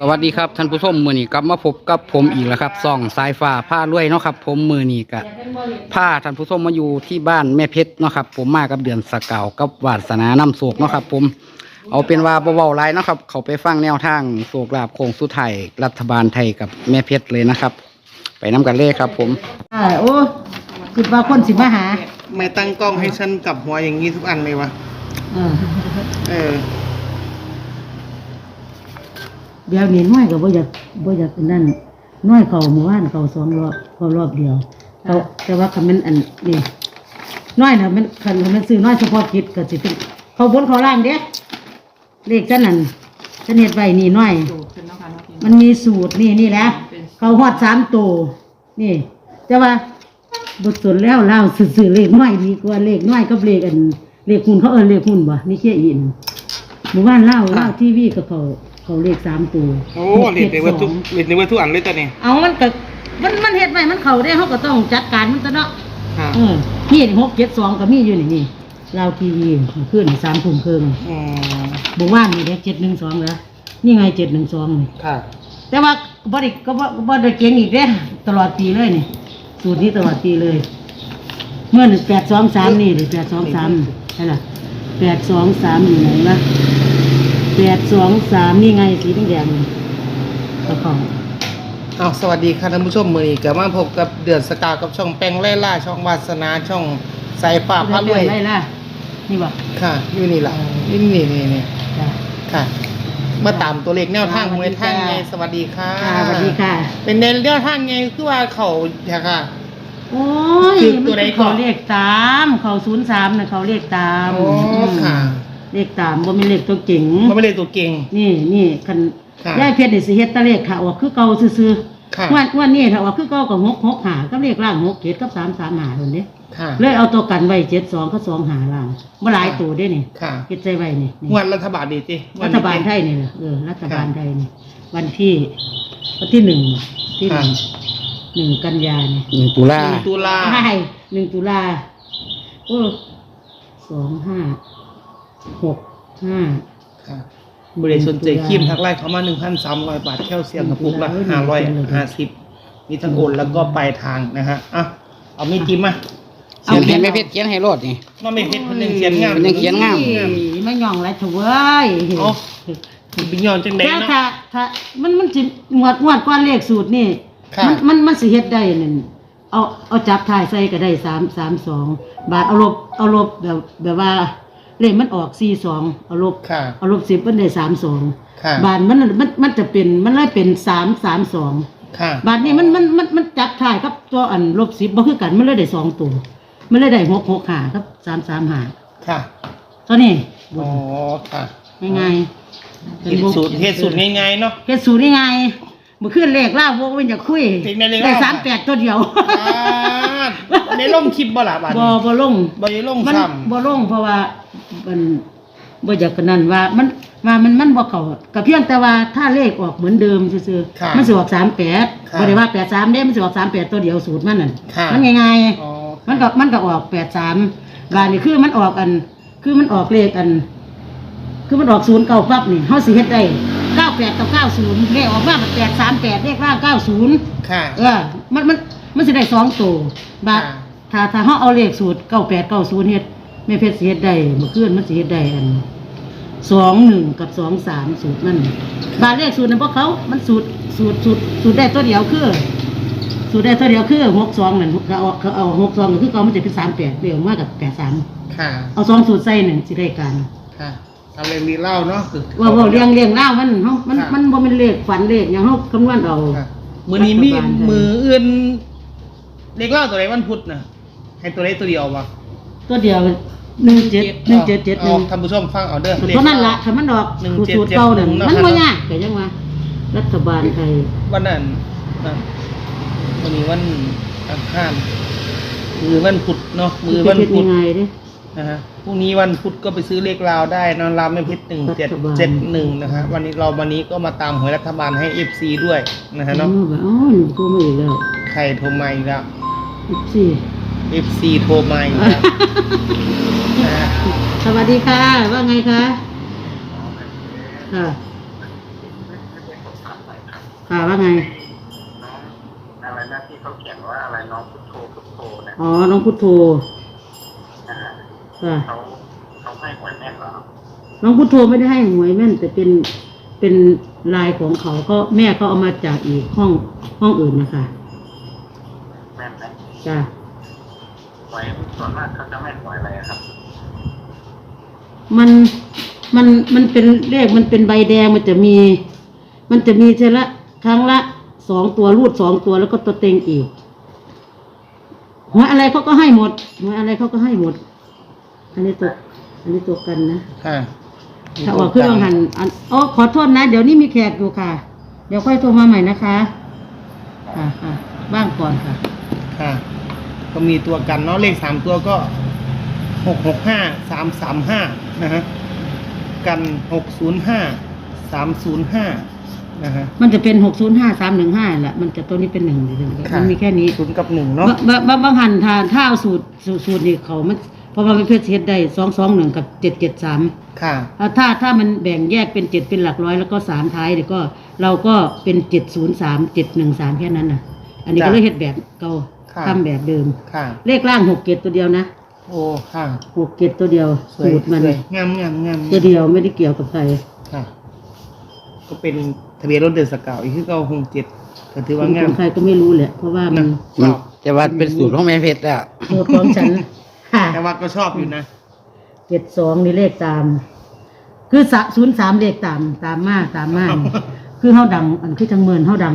สวัสดีครับท่านผู้ชมมือนี้กลับมาพบกับผมอีกแล้วครับซ่องสายฟ้าผ้ารวยเนาะครับ ผมมือนี้กะผ้าท่านผู้ชมมาอยู่ที่บ้านแม่เพชรเนาะครับ ผมมากับเดือนสกาวกับวาสนาน้ำโศกเนาะครับ ผมเอาเป็นว่าเบาๆไรเนาะครับ เขาไปฟังแนวทางโศกลาบโคงสุดไทายรัฐบาลไทยกับแม่เพชรเลยนะครับ ไปน้กันเลยครับ ผมอ่าโอ้คิดว่าคนสิมาหา ไม่ตั้งกล้องให้ฉันกลับหัวอย่างนี้ทุกอันเลยวะเออ เดี๋ยวนี้น้อยก็บ่อยากบ่อยากนั่นน้อยเขาหมู่บ้านเขาสองรอบเขารอบเดียวเขาแต่ว่าคันมันอันนี่น้อยนะมันคันมันซื้อน้อยเฉพาะกิจก็สิเป็นเขาบนเขาล่างเด้เลขจันนั่นจันเฮ็ดไว้นี่น้อยมันมีสูตรนี่นี่แหละเขาฮอดสามตัวนี่ แต่ว่าบทสนแล้วเล่าสื่อๆเลขน้อยดีกว่าเลขน้อยกับเลขอันเลขหุ่นเขาเอินเลขหุ่นบ่นี่เชี่ยอินหมู่บ้านเล่าเล่าทีวีกับเขา เขาเลขสามตัวโอ้เรียนในวัตถุเรียนในวัตถุอันเลยตัวนี้เอามันก็มันมันเฮ็ดไว้มันเขาได้เขาก็ต้องจัดการมันซะเนาะค่ะเออนี่หกเจ็ดสองก็มีอยู่นี่นี่เล่าทีวีขึ้นสามทุ่มครึ่งอืมบอกว่านี่เด็กเจ็ดหนึ่งสองเหรอนี่ไงเจ็ดหนึ่งสองนี่ค่ะแต่ว่าบริก็บ่บ่ได้เก่งอีกเด้ตลอดปีเลยนี่ สูตรนี้ตลอดปีเลย เมื่อหนึ่งแปดสองสามนี่หรือแปดสองสามใช่ล่ะแปดสองสามอยู่ไหนวะ แปดสองสามนี่ไงสีแดงๆนี่กระเพาะเอาสวัสดีค่ะท่านผู้ชมมือนี้กลับมาพบกับเดือนสกาวกับช่องแป้งไล่ล่าช่องวาสนาช่องสายฟ้าพระรวยได้ล่ะนี่บ่ค่ะอยู่นี่แหละนี่นี่นี่นี่จ้ะค่ะ มาตามตัวเลขแนวทางมวยทางไงสวัสดีค่ะค่ะสวัสดีค่ะ เป็นแนวทางไงคือว่าเขาอยากค่ะโอ้ยคือตัวใดก่เขาอนเลขสาม เขาศูนย์สามนะเขาเลขตามโอ้ค่ะ เลขตามบ่มีเลขตัวเก่งมันไม่เลยตัวเก่ง นี่นี่คันค่ะยายเพชรนี่สิเฮ็ดแตะเลขค่ะออกคือเก่าซื่อค่ะๆวันวันนี้ถ้าออกคือเก่ากับหกหกหากับเลขล่างหกเจ็ดกับสามสามหาตัวนี้ค่ะ เลยเอาตัวกันไว้เจ็ดสองกับสองหาล่างบ่หลายตัวเด้นี่ค่ะเฮ็ดใจไว้นี่นี่ งวดรัฐบาลดีจิรัฐบาลไทยนี่แหละเออรัฐบาลไทยนี่วันที่วันที่หนึ่งที่หนึ่งหนึ่งกันยาเนี่ยหนึ่งตุลาหนึ่งตุลาใช่หนึ่งตุลาโอ้สองห้า หกห้าค่ะบริษัทสนใจครีมทักไล่เขามาหนึ่งพันสามร้อยบาทแคลเซียมกระปุกละห้าร้อยห้าสิบมีทั้งโอนแล้วก็ปลายทางนะฮะอะเอามีดจิ้มมาเขียนให้แม่เพชรเขียนให้รอดนี่น้องไม่เพชรคนหนึ่งเขียนงามมันยังเขียนงามไม่ย่องไรเถอะเว้ยโอ้บิญญอนจังไดแต่เนาะถ้าถ้ามันมันสิงวดงวดก้อนเลขสูตรนี่ค่ะมันมันมันสิเฮ็ดได้นั่นเอาเอาจับถ่ายใส่ก็ได้สามสามสองบาทเอาลบเอาลบแบบแบบว่า เลขมันออกสี่สองเอาลบค่ะ เอาลบสิบมันได้สามสองค่ะ บาทมันมันมันจะเป็นมันเลยเป็นสามสามสองค่ะ บาทนี้มันมันมันมันจับถ่ายกับตัวอันลบสิบบ่คือกันมันเลยได้สองตัวมันเลยได้หกหกหาครับสามสามหาค่ะ ตัวนี้อ๋อ ค่ะง่ายๆเฮ็ดสูตรเฮ็ดสูตรง่ายๆเนาะ เฮ็ดสูตรง่ายๆเมื่อคืนเลขล่าวกมันจะคุยเลขในเลขได้ลาวสามแปดตัวเดียว อ่า ได้ลงคลิปบ่ล่ะบาดบ่นี้บ่ลงบ่ได้ลงมันซ้บ่ลงเพราะว่ามันบ่อยากกันนั่นว่ามันว่ามันมันบ่เข้าก็เพียงแต่ว่าถ้าเลขออกเหมือนเดิมซื่อค่ะๆมันสิออก38ค่ะบ่ได้ว่า83เด้มันสิออก38ตัวเดียวสูตรมันนั่นค่ะมันง่ายำอ๋อๆมันก็มันก็ออก83บาดนี้คือมันออกอัน คือมันออกเลขอัน คือมันออก0 9ปั๊บนี่เฮาสิเฮ็ดได้98กับ90เลขออกมา838เลขล่าง90ค่ะ เออมันมัน มันสิได้สองตัวบาทค่ะถ้าถ้าเขาเอาเลขสูตรเก้าแปดเก้าศูนย์เฮ็ดแม่เพชรสิเฮ็ดได้เมื่อคืนมันสิเฮ็ดได้อันสองหนึ่งกับสองสามสูตรมันบาทเลขสูตรนั้นพวกเขา มันสูตรสูตรสูตรสูตรได้ตัวเดียวคือ สูตรได้ตัวเดียวคือหกสองนั่นเขาเอาเขาเอาหกสองคือเขามันจะเป็นสามแปดเรียกมากกับแปดสามค่ะ เอาสองสูตรใส่หนึ่งสิได้การค่ะทำเรื่องดีเล่าเนาะคือว่าว่าเรียงเรียงเล่ามันเฮามันค่ะมันบ่เป็นเลขฝันเลขอย่างเฮาคำนวณเอาค่ะมือนี้มีรัฐบาลไทยมืออื่น เด็กเล่าตัวไหนวันพุธนะให้ตัวไหนตัวเดียววะตัวเดียวหนึ่งเจ็ดหนึ่งเจ็ดเจ็ดหนึ่งอาท่านผู้ชมฟังเอาเด้อเพราะนั่นละถ้ามันออกหนึ่งสูตรเจ็ดสูตรเจ็ดเก่านั่นหนึ่งมันเนาะบ่ยากแต่ยังว่ารัฐบาลไทยวันนั้นนั่นวันนี้วันอังคารมือวันพุธเนาะมือวันเฮ็ดพุธยังไงเด้นะฮะพรุ่งนี้วันพุธก็ไปซื้อเลขราวได้นอนรามไม่พิษหนึ่งเจ็ดรัฐบาลเจ็ดหนึ่งนะฮะวันนี้เราวันนี้ก็มาตามหวยรัฐบาลให้เอฟซีด้วยนะฮะเนาะเออแบบอ๋อนี่กูไม่อีกแล้วใครโทรมาอีกแล้ว สิเอฟซีโทรมาอีกแล้วนะฮะสวัสดีค่ะ ว่าไงคะค่ะค่ะว่าไงน้องอะไรนะที่เขาเขียนว่าอะไรน้องพุทโธพุทโธเนี่ยอ๋อ น้องพุทโธนะฮะค่ะ เขาเขาให้หวยแม่นเหรอน้องพุทโธไม่ได้ให้หวยแม่น แต่เป็นเป็นลายของเขาก็แม่เขาเอามาจากอีกห้องห้องอื่นนะคะแม่นไหม จ้ะหวยส่วนมากเขาจะไม่หวยอะไรอะครับ มันมันมันเป็นเลขมันเป็นใบแดงมันจะมี มันจะมีเทละครั้งละสองตัวรูดสองตัวแล้วก็ตัวเต็งอีกหวยอะไรเขาก็ให้หมดหวยอะไรเขาก็ให้หมด อันนี้ตัวอันนี้ตัวกันนะค่ะถ้าออกเครื่องหันอันอ๋อขอโทษนะ เดี๋ยวนี้มีแขกอยู่ค่ะ เดี๋ยวค่อยโทรมาใหม่นะคะ ค่ะค่ะบ้างก่อนค่ะ ค่ะก็มีตัวกันเนาะเลขสามตัวก็หกหกห้าสามสามห้านะฮะกันหกศูนย์ห้าสามศูนย์ห้านะฮะ มันจะเป็นหกศูนย์ห้าสามหนึ่งห้าแหละมันจะตัวนี้เป็นหนึ่งมันมีแค่นี้ศูนย์กับหนึ่งเนาะ บะบะบางหันทานถ้าเอาสูตรสูตรสูตรนี่เขามันเพราะว่าเป็นเพชรเฮ็ดได้สองสองหนึ่งกับเจ็ดเจ็ดสาม ค่ะถ้าถ้ามันแบ่งแยกเป็นเจ็ดเป็นหลักร้อยแล้วก็สามท้ายเดี๋ยวก็เราก็เป็นเจ็ดศูนย์สามเจ็ดหนึ่งสามแค่นั้นน่ะ อันนี้ก็เลยเฮ็ดแบบเก่า ค่ะ ทำแบบเดิม ค่ะ เลขล่างหกเจ็ดตัวเดียวนะโอ้ ค่ะหกเจ็ดตัวเดียวสวยสูตรมันสวยงามงามงามตัวเดียวไม่ได้เกี่ยวกับใครค่ะ ก็เป็นทะเบียนรถเดินสเกาวอีกคือเก้าหกเจ็ดก็ถือขว่าองงามใครก็ไม่รู้แหละเพราะว่ามันนะมันจะว่าเป็นสูตรของแม่เพชรอะสูตรของฉันค่ะแต่ว่าก็ชอบอยู่นะ เจ็ดสองนี่เลขตาม คือศูนย์สามเลขตามตามมาตามมานี่คือเฮาดังอันคือจังเมินเฮาดัง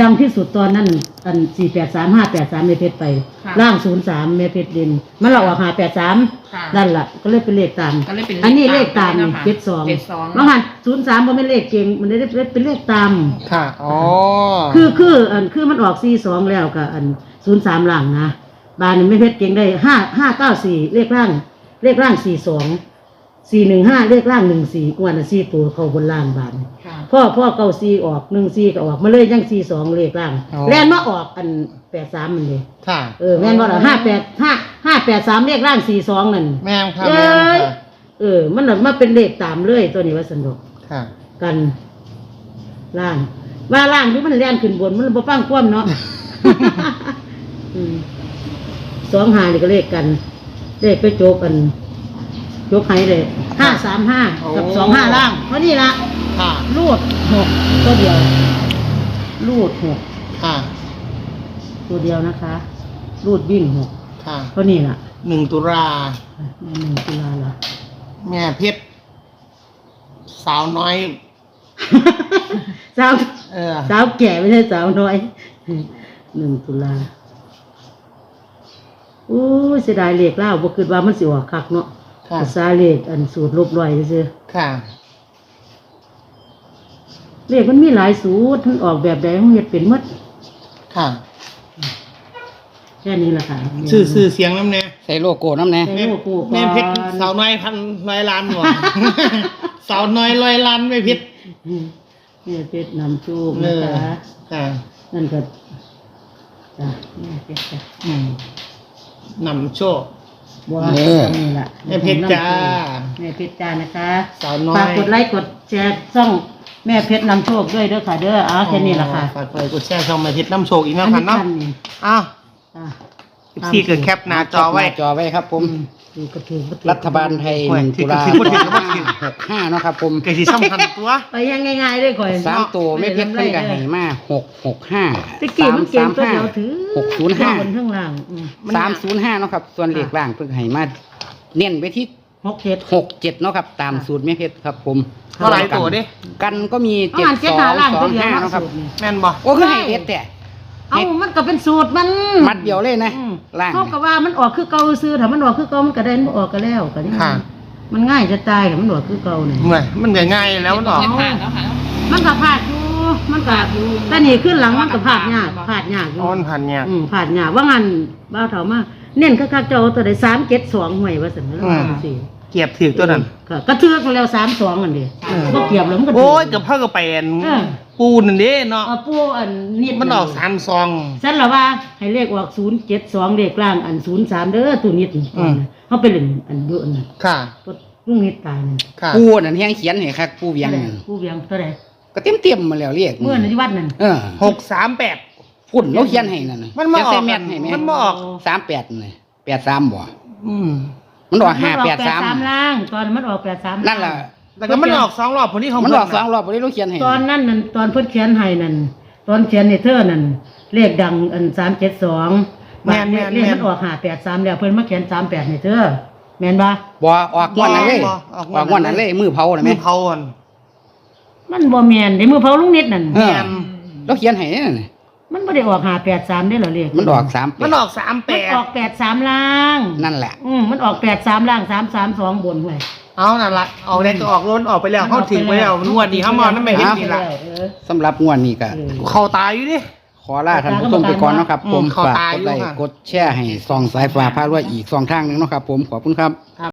ดังที่สุดตอนนั้นอันสี่แปดสามห้าแปดสามเมเพชรไปล่างศูนย์สามเมเพชรเด่นมันเราออกหาแปดสามค่ะนั่นแหละก็เลยเป็นเลขตามก็เลยเป็นเลขอันนี้เลขตามตามด้วยนะคะเจ็ดสอง72 แล้วหันศูนย์สามก็ไม่เลขเก่งมันได้เป็นเลขตาม ค่ะ อ๋อ คือคืออันคือมันออกสี่สองแล้วกับอันศูนย์สามล่างนะบานนี้ไม่เพชรเก่งได้ห้าห้าเก้าสี่เลขล่างเลขล่างสี่สอง สี่หนึ่งห้าเลขล่างหนึ่งสี่กวนสี่ตัวเข้าบนล่างบานค่ะ พ่อพ่อเก้าสี่ออกหนึ่งสี่ก็ออกมาเลยยังสี่สองเลขล่างแล่นมาออกอันแปดสามมันเลยค่ะ เออแม่นว่าห้าแปดห้าห้าแปดสามเลขล่างสี่สองนั่น แม่งค่ะเอ้แม่งยค่ะ เออ มันน่ะมาเป็นเลขตามเลยตัวนี้ว่าสนุกค่ะ กันล่างว่าล่างที่มันแล่นขึ้นบนมันบ่ฟังความเนาะ อืมสองหานี่ก็เลขกัน เลขไปโจกกัน โจกให้เลยห้าสามห้ากับสองห้าล่าง เพราะนี่ละค่ะ รูดหกตัวเดียว รูดหกค่ะ ตัวเดียวนะคะ รูดวิ่งหกค่ะ เพราะนี่ล่ะหนึ่งตุลาแม่หนึ่งตุลาละแม่เพชรสาวน้อย สาวเออ สาวแก่ไม่ใช่สาวน้อยหนึ่งตุลาอู้ยเสียดายเลขเล่าบ่คิดว่ามันสิออกคักเนาะ ค่ะ ภาษาเลขอันสูตรลบรอยซื่อค่ะๆเลขมันมีหลายสูตรมันออกแบบใดมันเฮ็ดเป็นหมดค่ะ แค่นี้ล่ะค่ะชื่อชื่อเสียงน้ำแน่ใส่โลโก้น้ำแน่ใส่แม่โลโก้ก่อนแม่เพชรสาวน้อยพันร้อยล้านหรอสาวน้อยร้อยล้านแม่เพชรอืมแม่เพชรนำโชคเอนะอคะค่ะนั่นก็จ้ะแม่เพชรจ้ะอืมนำโชค บัวเออ นี่ล่ะแม่เพชรจ้า แม่เพชรจ้านะคะสาวน้อย ฝากกดไลค์กดแชร์ช่องแม่เพชรนำโชคด้วยเด้อค่ะ เด้ออ๋อแค่นี้ล่ะค่ะฝากไปกดแชร์ช่องแม่เพชรน้ำโชคอีกนะอันพันี้นเนาะกันนี่อ้าวอะพี่เกิดแคปหน้าจอไว้หน้าจอไว้ครับผมดูกระถือก ระถือรัฐบาลไทยโอ้หยนึ่งตุลาถือถือถือถือหกห้าเนาะครับผมเกิดที่สำคัญตัวไปยังง่ายๆเลยก่อนสามตัวไม่เพชรเพิ่งกับไไหมาหกหกห้าตะกี้สามมันเก่งสามตัวห้าเดียวถือหกศูนย์ห้าบนข้างล่างอืมสามศูนย์ห้าเนาะครับส่วนเลขล่างเพิ่งให้มาเน้นไปที่หกเจ็ดหกเจ็ดเนาะครับ ตามสูตรแม่เพชรครับ ผมเท่าไหร่ตัวดิกันก็มีเอาเจ็ดอ่านเจ็ดสอหางล่างสอตัวงเดียวห้ามาเนาะครับสูตรนี่แม่นบ่โอ้คือให้เอสแต่ เอ้ามันก็เป็นสูตรมันมัดเดียวเลยนะอืมล่าง เขาก็ว่ามันออกคือเก่าซื้อถ้ามันออกคือเก่ามันก็ได้มันออกก็แล้วก็นี่ค่ะ มันง่ายจะตายถ้ามันออกคือเก่าเนี่ยเหนื่อยมันเหนื่อยง่ายแล้วมันออกเจ็ดผ่านแล้วค่ะมันก็พลาดอยู่มันก็แต่นี่ขึ้นหลังมันก็พลาดยากพลาดยากอยู่ อ้อนพันเนี่ย อืมพลาดยากว่างั้นบ้าวเถามาเน้นคักๆเจ้าเอาตัวใดสามเจ็ดสองห่วยว่าสันแล้วว่าสิ เกียบถือตัวนั้น ก็กระเทือกแล้วสามสองอันเดียเออ ก็เกียบแล้วมันก็โอ้ยกับพ่อกับแปนเออปูนั่นเด้เนาะเอาปูอันนิดมันออกสามซองฉันละว่าให้เลขออกศูนย์เจ็ดสองเลขล่างอันศูนย์สามเด้อตัวนิดนี่อืม เขาไปเล่นอันเยอะนั่นค่ะตัวลุงนิดตายนั่นค่ะ ปูนั่นแห้งเขียนเห็นครับปูเวียงนั่นผู้เวียงเท่าไหร่ก็เต็มเต็มๆมาแล้วเรียกเมื่อนั้นที่วัดนั่นเออหกสามแปดพุ่นเราเขียนให้นั่นน่ะมันมาออกเขียนใส่แมทให้แม่มันมาออก สามแปดเลยแปดสามบ่อืม มันออกห้าแปดสามล่าง ตอนมันออกแปดสามนั่นล่ะแต่ก็มันออกสองรอบคนนี้ของมันออกเพิ่สองรอบบ่ได้เราเขียนให้ตอนนั้นนั่นตอนเพิ่นเขียนให้นั่นตอนเขียนในเธอนั่นเลขดังอันสามเจ็ดสองเลขมันออกห้าแปดสามแล้วเพิ่นมาเขียนสามแปดในเธอแม่นปะบ่ออกงวดนั้นเลยบ่ออกงวดนั้นเลยมือเผาน่ะมีแม่เผาอ่อนมันบ่แม่นได้มือเผาลุงนิดนั่นเออเราเขียนให้ นั่นน่ะมันบ่ได้ออกห้าแปดสามได้หรอเลขมันออกสามแปมันดออกสามแปมันดออกแปดสามล่าง นั่นแหละ อืมมันออกแปดสามล่างสามสามสองบนไว้เอานั่นละออกได้ก็ออกล้นออกไปแล้วเขาถึงไปแล้วงวดนี้เขามานั่นไม่เห็นนี่ละเออ สำหรับงวดนี้ก็เออเขาตายอยู่ดิ ขอลาท่านผู้ชมไปก่อนเนาะครับอืมผมขอฝากตายกดอยู่ไลค์ค่ะ กดแชร์ให้ส่องสายฟ้าพารวยอีกสองทางหนึงเนาะครับ ผมขอบคุณครับ